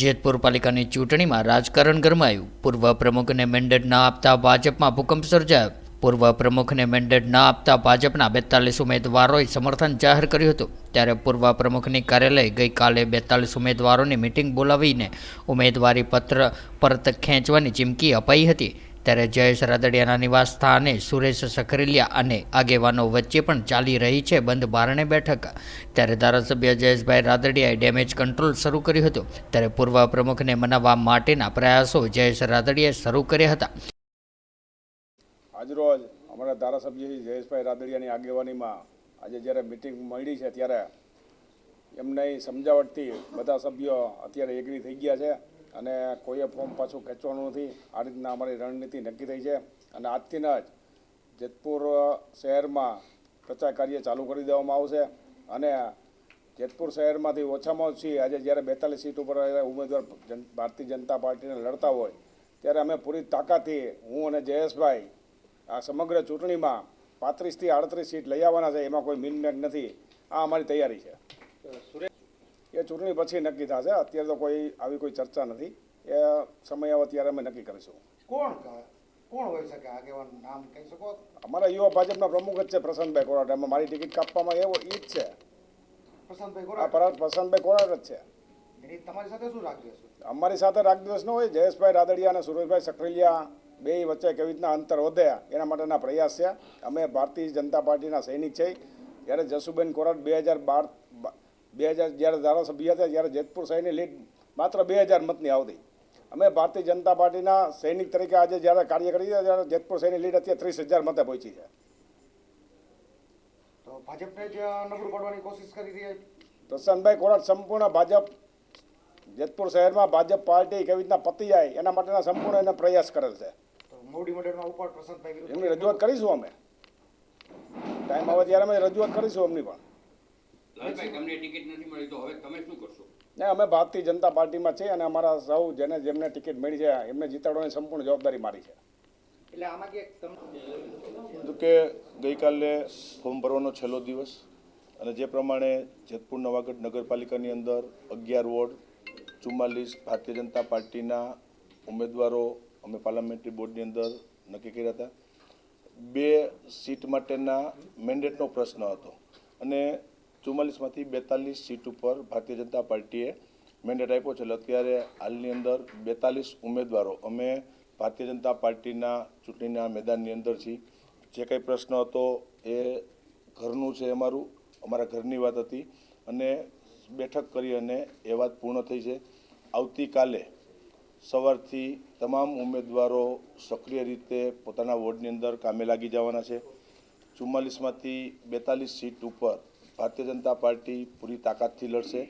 જેતપુર પાલિકાની ચૂંટણીમાં રાજકારણ ગરમાયું. પૂર્વ પ્રમુખને મેન્ડેટ ન આપતા ભાજપમાં ભૂકંપ સર્જાયો. પૂર્વ પ્રમુખને મેન્ડેટ ન આપતા ભાજપના બેતાલીસ ઉમેદવારોએ સમર્થન જાહેર કર્યું હતું. ત્યારે પૂર્વ પ્રમુખની કાર્યાલય ગઈકાલે બેતાલીસ ઉમેદવારોની મિટિંગ બોલાવીને ઉમેદવારી પત્ર પરત ખેંચવાની ચીમકી અપાઈ હતી. ત્યારે જયેશ રાદડિયાના નિવાસ સ્થાને સુરેશ સખરેલિયા અને આગેવાનો વચ્ચે પણ ચાલી રહી છે બંધ બારણે બેઠક. ત્યારે ધારાસભ્ય જયેશભાઈ રાદડિયાએ ડેમેજ કંટ્રોલ શરૂ કર્યું હતું. ત્યારે પૂર્વ પ્રમુખને મનાવવા માટેના પ્રયાસો જયેશ રાદડિયાએ શરૂ કર્યા હતા. આજરોજ અમારા ધારાસભ્ય જયેશભાઈ રાદડિયાની આગેવાનીમાં આજે જ્યારે મિટિંગ મળી છે ત્યારે એમને સમજાવટથી બધા સભ્યો અત્યારે એગ્રી થઈ ગયા છે. અને કોઈએ ફોર્મ પાછું ખેંચવાનું નથી. આ રીતના અમારી રણનીતિ નક્કી થઈ છે. અને આજથી જ જેતપુર શહેરમાં પ્રચાર કાર્ય ચાલુ કરી દેવામાં આવશે. અને જેતપુર શહેરમાંથી ઓછામાં ઓછી આજે જ્યારે બેતાલીસ સીટ ઉપર ઉમેદવાર ભારતીય જનતા પાર્ટીને લડતા હોય, ત્યારે અમે પૂરી તાકાતથી હું અને જયેશભાઈ આ સમગ્ર ચૂંટણીમાં પાંત્રીસથી આડત્રીસ સીટ લઈ આવવાના છે. એમાં કોઈ મીનમેક નથી. આ અમારી તૈયારી છે. એ ચૂંટણી પછી નક્કી થશે. અત્યારે તો કોઈ આવી કોઈ ચર્ચા નથી. એ સમય આવે ત્યારે અમે નક્કી કરીશું. કોણ કોણ હોઈ શકે આગેવાન નામ કહી શકો? અમારા યુવા ભાજપના પ્રમુખ જ છે પ્રશાંતભાઈ કોરાટ. એમાં મારી ટિકિટ કાપવામાં એવો એ જ છે. પ્રશાંતભાઈ કોરાટ? પ્રશાંતભાઈ કોરાટ જ છે. તમારી સાથે શું રાખી અમારી સાથે રાગ દિવસ ન હોય. જયેશભાઈ રાદડિયા અને સુરેશભાઈ સખરેલિયા બે વચ્ચે કેવી રીતના અંતર વધે એના માટેના પ્રયાસ છે. અમે ભારતીય જનતા પાર્ટીના સૈનિક છે. જ્યારે જસુબેન કોરાટ બે હજાર બાર બે હજાર જ્યારે ધારાસભ્ય હતા જ્યારે જેતપુર શહેરની લીડ માત્ર બે હજાર મતની આવતી. અમે ભારતીય જનતા પાર્ટીના સૈનિક તરીકે આજે જ્યારે કાર્ય કરી ત્યારે જેતપુર શહેરની લીડ અત્યારે ત્રીસ હજાર મતે પહોંચી છે. તો ભાજપને જ નબળું પાડવાની કોશિશ કરી રહ્યા પ્રશાંતભાઈ કોરાટ સંપૂર્ણ ભાજપ જેતપુર શહેરમાં ભાજપ પાર્ટી કેવી રીતના પતી જાય એના માટેના સંપૂર્ણ એના પ્રયાસ કરેલ છે. મોવડી મંડળમાં ઉપર પ્રશાંતભાઈ એમની રજૂઆત કરીશું અમે. ટાઈમ આવે ત્યારે અમે રજૂઆત કરીશું એમની પણ. તમને ટિકિટ નથી મળી તો હવે તમે શું કરશો? ને અમે ભારતીય જનતા પાર્ટીમાં છીએ અને અમારા સૌ જેને જેમને ટિકિટ મળી છે એમને જીતાડવાની સંપૂર્ણ જવાબદારી મારી છે. એટલે આમાં કે કે ગઈકાલે ફોર્મ ભરવાનો છેલ્લો દિવસ અને જે પ્રમાણે જેતપુર નવાગઢ નગરપાલિકાની અંદર અગિયાર વોર્ડ ચુમ્માલીસ ભારતીય જનતા પાર્ટીના ઉમેદવારો અમે પાર્લામેન્ટરી બોર્ડની અંદર નક્કી કર્યા હતા. બે સીટ માટેના મેન્ડેટનો પ્રશ્ન હતો. અને ચુમ્માલીસમાંથી બેતાલીસ સીટ ઉપર ભારતીય જનતા પાર્ટીએ મેન્ડેટ આપ્યો છે. અત્યારે હાલની અંદર બેતાલીસ ઉમેદવારો. અમે ભારતીય જનતા પાર્ટીના ચૂંટણીના મેદાનની અંદર છીએ. જે કંઈ પ્રશ્ન હતો એ ઘરનું છે અમારું, અમારા ઘરની વાત હતી. અને બેઠક કરી અને એ વાત પૂર્ણ થઈ છે. આવતીકાલે સવારથી તમામ ઉમેદવારો સક્રિય રીતે પોતાના વોર્ડની અંદર કામે લાગી જવાના છે. ચુમ્માલીસમાંથી બેતાલીસ સીટ ઉપર ભારતીય જનતા પાર્ટી પૂરી તાકાતથી લડશે.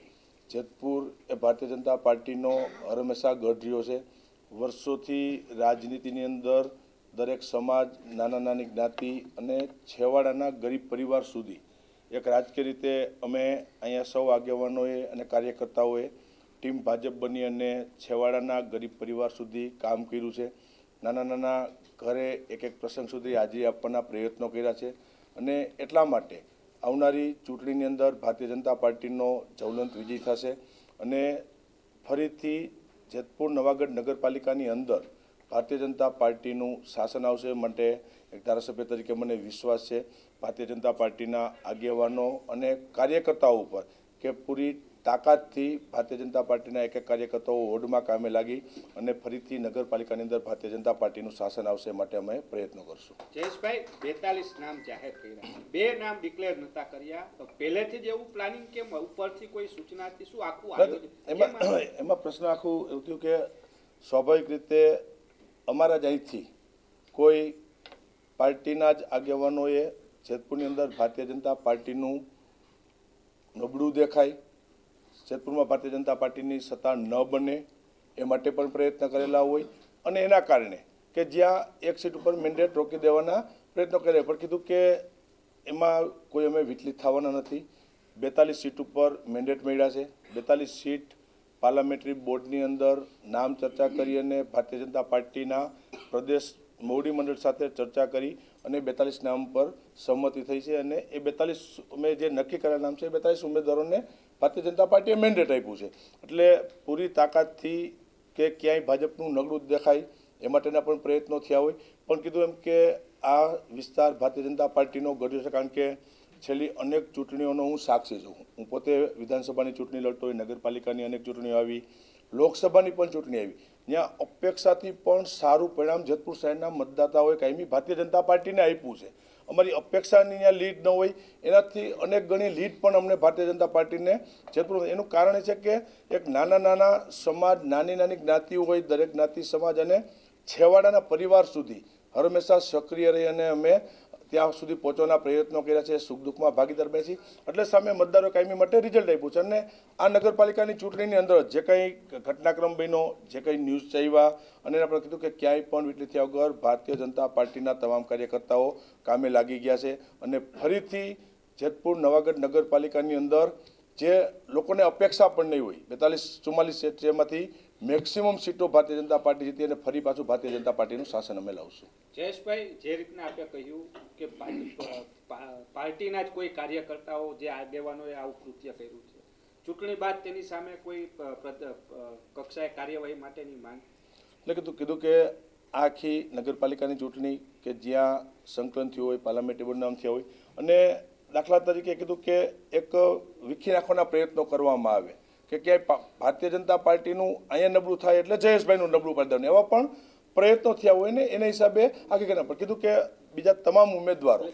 જેતપુર એ ભારતીય જનતા પાર્ટીનો હંમેશા ગઢ રહ્યો છે. વર્ષોથી રાજનીતિની અંદર દરેક સમાજ, નાના નાની જ્ઞાતિ અને છેવાડાના ગરીબ પરિવાર સુધી એક રાજકીય રીતે અમે અહીંયા સૌ આગેવાનોએ અને કાર્યકર્તાઓએ ટીમ ભાજપ બની અને છેવાડાના ગરીબ પરિવાર સુધી કામ કર્યું છે. નાના નાના ઘરે એક એક પ્રસંગ સુધી હાજરી આપવાના પ્રયત્નો કર્યા છે. અને એટલા માટે આવનારી ચૂંટણીની અંદર ભારતીય જનતા પાર્ટીનો જ્વલંત વિજય થશે અને ફરીથી જેતપુર નવાગઢ નગરપાલિકાની અંદર ભારતીય જનતા પાર્ટીનું શાસન આવશે માટે એક ધારાસભ્ય તરીકે મને વિશ્વાસ છે. ભારતીય જનતા પાર્ટીના આગેવાનો અને કાર્યકર્તાઓ ઉપર કે પૂરી તાકાતથી ભારતીય જનતા પાર્ટીના એક એક કાર્યકર્તાઓ વોર્ડમાં કામે લાગી અને ફરીથી નગરપાલિકાની અંદર ભારતીય જનતા પાર્ટીનું શાસન આવશે માટે અમે પ્રયત્નો કરશું. જયેશભાઈ બેતાલીસ નામ જાહેર કર્યા. બે નામ ડિક્લેર નતા કર્યા. તો પહેલેથી જ એવું પ્લાનિંગ કેમ ઉપરથી કોઈ સૂચનાથી શું આખું એમાં એમાં પ્રશ્ન આખું એવું થયું કે સ્વાભાવિક રીતે અમારા જ અહીંથી કોઈ પાર્ટીના જ આગેવાનોએ જેતપુરની અંદર ભારતીય જનતા પાર્ટીનું નબળું દેખાય જેતપુરમાં ભારતીય જનતા પાર્ટીની સત્તા ન બને એ માટે પણ પ્રયત્ન કરેલા હોય અને એના કારણે કે જ્યાં એક સીટ ઉપર મેન્ડેટ રોકી દેવાના પ્રયત્નો કર્યા. પણ કીધું કે એમાં કોઈ અમે વિચલિત થવાના નથી. બેતાલીસ સીટ ઉપર મેન્ડેટ મળ્યા છે. બેતાલીસ સીટ પાર્લામેન્ટરી બોર્ડની અંદર નામ ચર્ચા કરી અને ભારતીય જનતા પાર્ટીના પ્રદેશ મોવડી મંડળ સાથે ચર્ચા કરી. અને બેતાલીસ નામ પર સંમતિ થઈ છે અને એ બેતાલીસ અમે જે નક્કી કરેલા નામ છે એ બેતાલીસ ઉમેદવારોને ભારતીય જનતા પાર્ટીએ મેન્ડેટ આપ્યું છે. એટલે પૂરી તાકાતથી કે ક્યાંય ભાજપનું નગડું દેખાય એ માટેના પણ પ્રયત્નો થયા હોય. પણ કીધું એમ કે આ વિસ્તાર ભારતીય જનતા પાર્ટીનો ગઢ્યો છે કારણ કે છેલ્લી અનેક ચૂંટણીઓનો હું સાક્ષી છું. હું પોતે વિધાનસભાની ચૂંટણી લડતો હોય, નગરપાલિકાની અનેક ચૂંટણીઓ આવી, લોકસભાની પણ ચૂંટણી આવી. ત્યાં અપેક્ષાથી પણ સારું પરિણામ જેતપુર શહેરના મતદાતાઓએ કાયમી ભારતીય જનતા પાર્ટીને આપ્યું છે. અમારી અપેક્ષાની ત્યાં લીડ ન હોય, એનાથી અનેક ગણી લીડ પણ અમને ભારતીય જનતા પાર્ટીને જેતપુર એનું કારણ એ છે કે એક નાના નાના સમાજ, નાની નાની જ્ઞાતિઓ હોય, દરેક જ્ઞાતિ સમાજ અને છેવાડાના પરિવાર સુધી હંમેશા સક્રિય રહી અને અમે ત્યાં સુધી પહોંચવાના પ્રયત્નો કર્યા છે, સુખ દુઃખમાં ભાગીદાર બેસી એટલે સામે મતદારો કાયમી માટે રિઝલ્ટ આપ્યું છે. અને આ નગરપાલિકાની ચૂંટણીની અંદર જે કંઈ ઘટનાક્રમ બન્યો, જે કંઈ ન્યૂઝ ચાવ્યા અને એના પર કીધું કે ક્યાંય પણ વીટલી થયા વગર ભારતીય જનતા પાર્ટીના તમામ કાર્યકર્તાઓ કામે લાગી ગયા છે. અને ફરીથી જેતપુર નવાગઢ નગરપાલિકાની અંદર જે લોકોને અપેક્ષા પણ નહીં હોય, બેતાલીસ ચુમ્માલીસ ક્ષેત્રમાંથી મેક્સિમમ સીટો ભારતીય જનતા પાર્ટી જીતી અને ફરી પાછું ભારતીય જનતા પાર્ટીનું શાસન અમે લાવશું. જયેશભાઈ, જે રીતના આપણે કહ્યું કે પાર્ટીના જ કોઈ કાર્યકર્તાઓ જે આગેવાનોએ આવું કૃત્ય કર્યું છે. ચૂંટણી બાદ તેની સામે કોઈ કક્ષાએ કાર્યવાહી માટેની માંગ? એટલે કીધું કીધું કે આખી નગરપાલિકાની ચૂંટણી કે જ્યાં સંકલન થયું હોય, પાર્લામેન્ટરી નામ થયા હોય, અને દાખલા તરીકે કીધું કે એક વિખી નાખવાના પ્રયત્નો કરવામાં આવે. કે ક્યાંય ભારતીય જનતા પાર્ટીનું અહીંયા નબળું થાય એટલે જયેશભાઈનું નબળું પાડી દેવાનું. એવા પણ પ્રયત્નો થયા હોય ને એના હિસાબે આખી ઘટના પણ કીધું કે બીજા તમામ ઉમેદવારો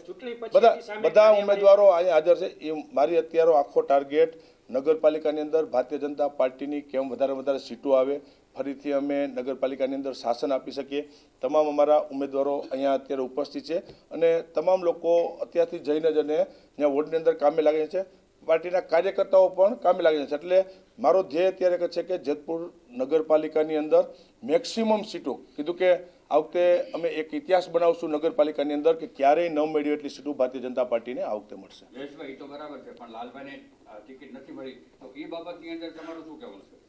બધા બધા ઉમેદવારો અહીંયા હાજર છે. એ મારી અત્યારે આખો ટાર્ગેટ નગરપાલિકાની અંદર ભારતીય જનતા પાર્ટીની કેમ વધારે વધારે સીટો આવે ફરીથી અમે નગરપાલિકાની અંદર શાસન આપી શકીએ. તમામ અમારા ઉમેદવારો અહીંયા અત્યારે ઉપસ્થિત છે અને તમામ લોકો અત્યારથી જઈને જ અને ત્યાં વોર્ડની અંદર કામે લાગે છે. પાર્ટીના કાર્યકર્તાઓ પણ કામે લાગે છે. એટલે મારો ધ્યેય અત્યારે છે કે જેતપુર નગરપાલિકાની અંદર મેક્સિમમ સીટો. કીધું કે આ વખતે અમે એક ઇતિહાસ બનાવશું નગરપાલિકાની અંદર કે ક્યારેય ન મળ્યું એટલી સીટો ભારતીય જનતા પાર્ટીને આ વખતે મળશે.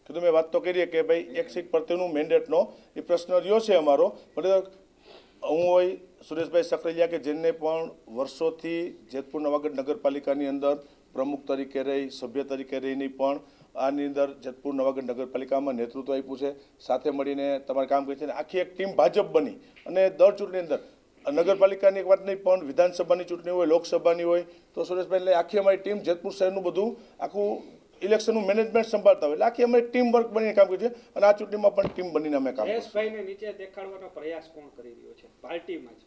કીધું મેં વાત તો કરીએ કે ભાઈ એક સીટ પ્રત્યેનું મેન્ડેટનો એ પ્રશ્ન રહ્યો છે અમારો. પણ હું હોય સુરેશભાઈ સકરેલિયા કે જેને પણ વર્ષોથી જેતપુર નવાગઢ નગરપાલિકાની અંદર પ્રમુખ તરીકે રહી સભ્ય તરીકે રહીને પણ આની અંદર જેતપુર નવાગઢ નગરપાલિકામાં નેતૃત્વ આપ્યું છે. સાથે મળીને તમારે કામ કરી છે આખી એક ટીમ ભાજપ બની. અને દર ચૂંટણી અંદર નગરપાલિકાની એક વાત નહીં, પણ વિધાનસભાની ચૂંટણી હોય, લોકસભાની હોય, તો સુરેશભાઈ એટલે આખી અમારી ટીમ, જેતપુર શહેરનું બધું, આખું ઇલેક્શનનું મેનેજમેન્ટ સંભાળતા હોય. એટલે આખી અમારી ટીમ વર્ક બનીને કામ કરીએ છીએ અને આ ચૂંટણીમાં પણ ટીમ બનીને અમે કામ નીચે દેખાડવાનો પ્રયાસ કોણ કરી રહ્યો છે? પાર્ટીમાં